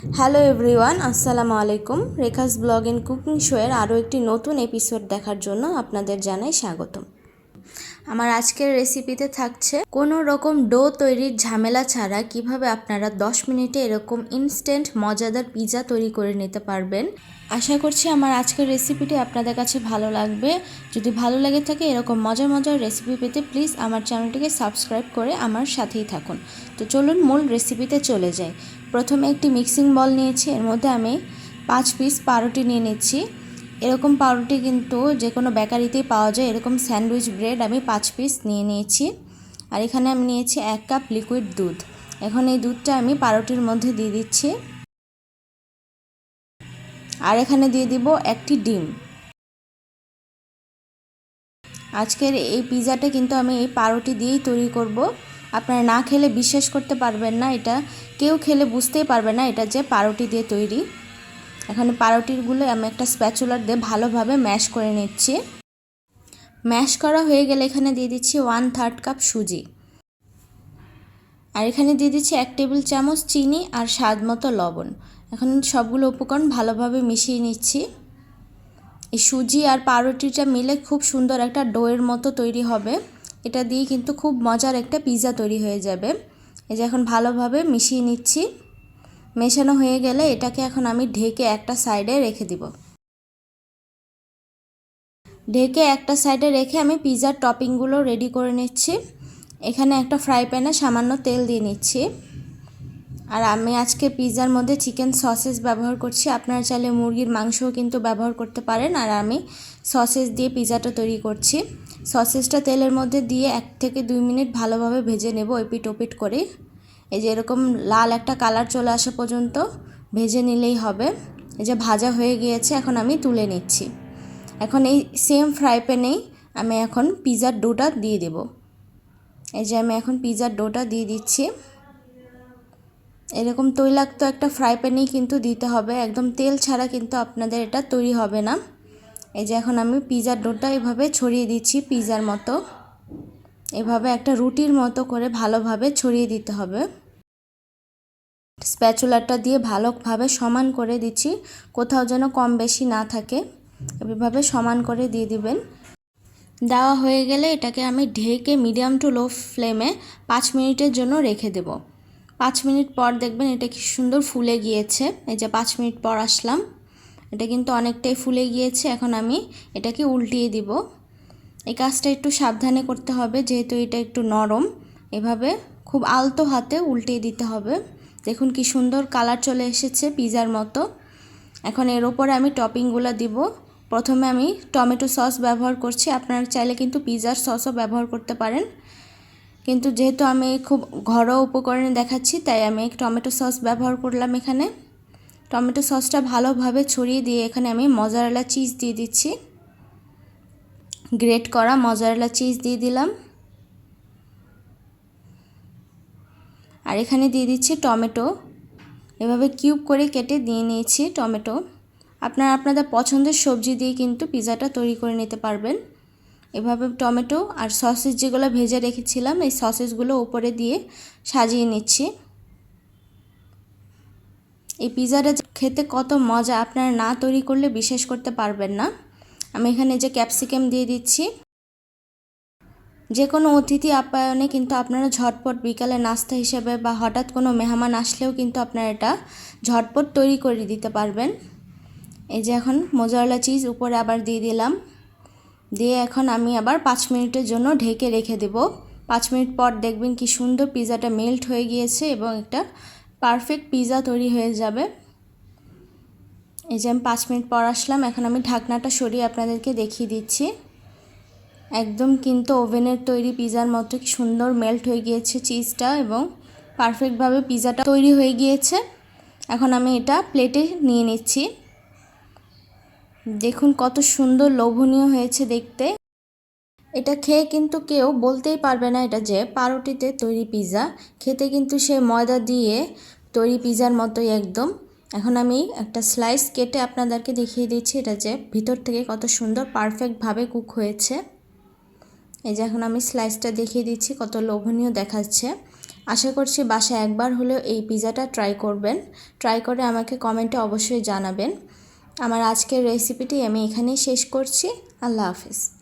Hello everyone আসসালামু আলাইকুম Rekha's blog in cooking শোয়ের আরও একটি নতুন এপিসোড দেখার জন্য আপনাদের জানাই স্বাগতম। আমার আজকের রেসিপিতে থাকছে কোনো রকম ডো তৈরির ঝামেলা ছাড়া কীভাবে আপনারা 10 মিনিটে এরকম ইনস্ট্যান্ট মজাদার পিৎজা তৈরি করে নিতে পারবেন। আশা করছি আমার আজকের রেসিপিটি আপনাদের কাছে ভালো লাগবে। যদি ভালো লেগে থাকে এরকম মজার মজার রেসিপি পেতে প্লিজ আমার চ্যানেলটিকে সাবস্ক্রাইব করে আমার সাথেই থাকুন। তো চলুন মূল রেসিপিতে চলে যাই। প্রথমে একটি মিক্সিং বল নিয়েছি, এর মধ্যে আমি পাঁচ পিস পাউরুটি নিয়ে নিচ্ছি। এরকম পাউরুটি কিন্তু যে কোনো বেকারিতেই পাওয়া যায়। এরকম স্যান্ডউইচ ব্রেড আমি পাঁচ পিস নিয়ে নিয়েছি। আর এখানে আমি নিয়েছি এক কাপ লিকুইড দুধ। এখন এই দুধটা আমি পাউরুটির মধ্যে দিয়ে দিচ্ছি। আর এখানে দিয়ে দিব একটি ডিম। আজকের এই পিৎজাটা কিন্তু আমি এই পাউরুটি দিয়েই তৈরি করব। আপনারা না খেলে বিশ্বাস করতে পারবেন না এটা। কেউ খেলে বুঝতেই পারবে না এটা যে পাউরুটি দিয়ে তৈরি। এখন পাউরুটিগুলো আমি একটা স্প্যাচুলার দিয়ে ভালোভাবে ম্যাশ করে নিচ্ছি। ম্যাশ করা হয়ে গেলে এখানে দিয়ে দিচ্ছি ওয়ান থার্ড কাপ সুজি। আর এখানে দিয়ে দিচ্ছি এক টেবিল চামচ চিনি আর স্বাদ মতো লবণ। এখন সবগুলো উপকরণ ভালোভাবে মিশিয়ে নিচ্ছি। এই সুজি আর পাউরুটিটা মিলে খুব সুন্দর একটা ডোয়ের মতো তৈরি হবে। এটা দিয়ে কিন্তু খুব মজার একটা পিৎজা তৈরি হয়ে যাবে। এই যে এখন ভালোভাবে মিশিয়ে নিচ্ছি। মেশানো হয়ে গেলে এটাকে এখন আমি ঢেকে একটা সাইডে রেখে দিব। ঢেকে একটা সাইডে রেখে আমি পিৎজার টপিংগুলো রেডি করে নিচ্ছি। এখানে একটা ফ্রাই প্যানে সামান্য তেল দিয়ে নিচ্ছি। আর আমি আজকে পিৎজার মধ্যে চিকেন সসেস ব্যবহার করছি। আপনারা চাইলে মুরগির মাংসও কিন্তু ব্যবহার করতে পারেন। আর আমি সসেস দিয়ে পিৎজাটা তৈরি করছি। সসেসটা তেলের মধ্যে দিয়ে এক থেকে দুই মিনিট ভালোভাবে ভেজে নেব এপিট ওপিট করে। এই যে এরকম লাল একটা কালার চলে আসা পর্যন্ত ভেজে নিলেই হবে। এই যে ভাজা হয়ে গিয়েছে, এখন আমি তুলে নিচ্ছি। এখন এই সেম ফ্রাই প্যানেই আমি এখন পিৎজার ডোটা দিয়ে দেব। এই যে আমি এখন পিৎজার ডোটা দিয়ে দিচ্ছি। এরকম তৈলাক্ত একটা ফ্রাই প্যানেই কিন্তু দিতে হবে। একদম তেল ছাড়া কিন্তু আপনাদের এটা তৈরি হবে না। এই যে এখন আমি পিৎজার ডোটা এভাবে ছড়িয়ে দিচ্ছি পিৎজার মতো। এভাবে একটা রুটির মতো করে ভালোভাবে ছড়িয়ে দিতে হবে। স্প্যাচুলারটা দিয়ে ভালোভাবে সমান করে দিচ্ছি। কোথাও যেন কম বেশি না থাকে। এভাবে সমান করে দিয়ে দিবেন। দেওয়া হয়ে গেলে এটাকে আমি ঢেকে মিডিয়াম টু লো ফ্লেমে পাঁচ মিনিটের জন্য রেখে দেব। পাঁচ মিনিট পর দেখবেন এটা কি সুন্দর ফুলে গিয়েছে। এই যে পাঁচ মিনিট পর আসলাম। এটা কিন্তু অনেকটাই ফুলে গিয়েছে। এখন আমি এটাকে উল্টিয়ে দিব। এই কাজটা একটু সাবধানে করতে হবে, যেহেতু এটা একটু নরম। এভাবে খুব আলতো হাতে উল্টিয়ে দিতে হবে। দেখুন কি সুন্দর কালার চলে এসেছে পিজার মতো। এখন এর ওপরে আমি টপিংগুলো দিব। প্রথমে আমি টমেটো সস ব্যবহার করছি। আপনারা চাইলে কিন্তু পিজার সসও ব্যবহার করতে পারেন। কিন্তু যেহেতু আমি খুব ঘরোয়া উপকরণে দেখাচ্ছি, তাই আমি টমেটো সস ব্যবহার করলাম এখানে। টমেটো সসটা ভালোভাবে ছড়িয়ে দিয়ে এখানে আমি মজারেলা চিজ দিয়ে দিচ্ছি। গ্রেট করা মজারেলা চিজ দিয়ে দিলাম। আর এখানে দিয়ে দিচ্ছি টমেটো। এভাবে কিউব করে কেটে দিয়ে নিয়েছি টমেটো। আপনারা আপনাদের পছন্দের সবজি দিয়ে কিন্তু পিৎজাটা তৈরি করে নিতে পারবেন। এভাবে টমেটো আর সসেস যেগুলো ভেজে রেখেছিলাম, এই সসেসগুলো উপরে দিয়ে সাজিয়ে নিচ্ছি। এই পিৎজাটা খেতে কত মজা, আপনারা না তৈরি করলে বিশ্বাস করতে পারবেন না। আমি এখানে যে ক্যাপসিকাম দিয়ে দিচ্ছি যে কোনো অতিথি আপ্যায়নে কিন্তু আপনারা ঝটপট বিকালে নাস্তা হিসেবে বা হঠাৎ কোনো মেহমান আসলেও কিন্তু আপনারা এটা ঝটপট তৈরি করে দিতে পারবেন। এই যে এখন মোজারলা চিজ উপরে আবার দিয়ে দিলাম। দিয়ে এখন আমি আবার পাঁচ মিনিটের জন্য ঢেকে রেখে দেব। পাঁচ মিনিট পর দেখবেন কি সুন্দর পিৎজাটা মেল্ট হয়ে গিয়েছে এবং একটা পারফেক্ট পিৎজা তৈরি হয়ে যাবে। এই যে আমি পাঁচ মিনিট পর আসলাম। এখন আমি ঢাকনাটা সরিয়ে আপনাদেরকে দেখিয়ে দিচ্ছি। একদম কিন্তু ওভেনের তৈরি পিৎজার মতো সুন্দর মেল্ট হয়ে গিয়েছে চিজটা এবং পারফেক্টভাবে পিৎজাটা তৈরি হয়ে গিয়েছে। এখন আমি এটা প্লেটে নিয়ে নিচ্ছি। দেখুন কত সুন্দর লোভনীয় হয়েছে দেখতে। এটা খেয়ে কিন্তু কেউ বলতেই পারবে না এটা যে পাউরুটিতে তৈরি পিজা। খেতে কিন্তু সে ময়দা দিয়ে তৈরি পিৎজার মতোই একদম। এখন আমি একটা স্লাইস কেটে আপনাদেরকে দেখিয়ে দিচ্ছি এটা যে ভিতর থেকে কত সুন্দর পারফেক্টভাবে কুক হয়েছে। এই যে এখন আমি স্লাইসটা দেখিয়ে দিচ্ছি, কত লোভনীয় দেখাচ্ছে। আশা করছি বাসায় একবার হলেও এই পিজাটা ট্রাই করবেন। ট্রাই করে আমাকে কমেন্টে অবশ্যই জানাবেন। আমার আজকের রেসিপিটি আমি এখানেই শেষ করছি। আল্লাহ হাফিজ।